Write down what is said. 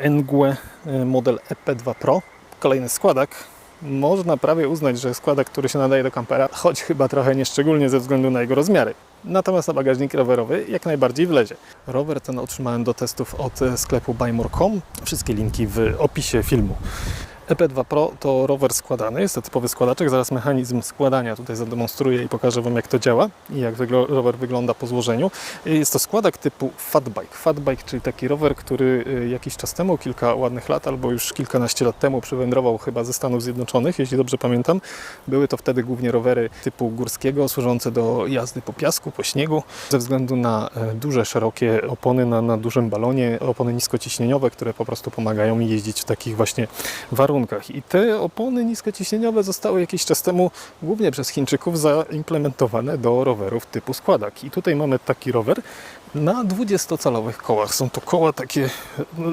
Engue y, model EP2 Pro. Kolejny składak. Można prawie uznać, że składak, który się nadaje do kampera, choć chyba trochę nieszczególnie ze względu na jego rozmiary. Natomiast na bagażnik rowerowy jak najbardziej wlezie. Rower ten otrzymałem do testów od sklepu buymore.com. Wszystkie linki w opisie filmu. EP2 Pro to rower składany, jest to typowy składaczek. Zaraz mechanizm składania tutaj zademonstruję i pokażę Wam jak to działa i jak rower wygląda po złożeniu. Jest to składak typu fatbike. Fatbike, czyli taki rower, który y, jakiś czas temu, kilka ładnych lat albo już kilkanaście lat temu przywędrował chyba ze Stanów Zjednoczonych, jeśli dobrze pamiętam. Były to wtedy głównie rowery typu górskiego, służące do jazdy po piasku, po śniegu. Ze względu na e, duże, szerokie opony na, na dużym balonie, opony niskociśnieniowe, które po prostu pomagają mi jeździć w takich właśnie warunkach. I te opony niskociśnieniowe zostały jakiś czas temu głównie przez Chińczyków zaimplementowane do rowerów typu składak. I tutaj mamy taki rower na 20-calowych kołach. Są to koła takie, no,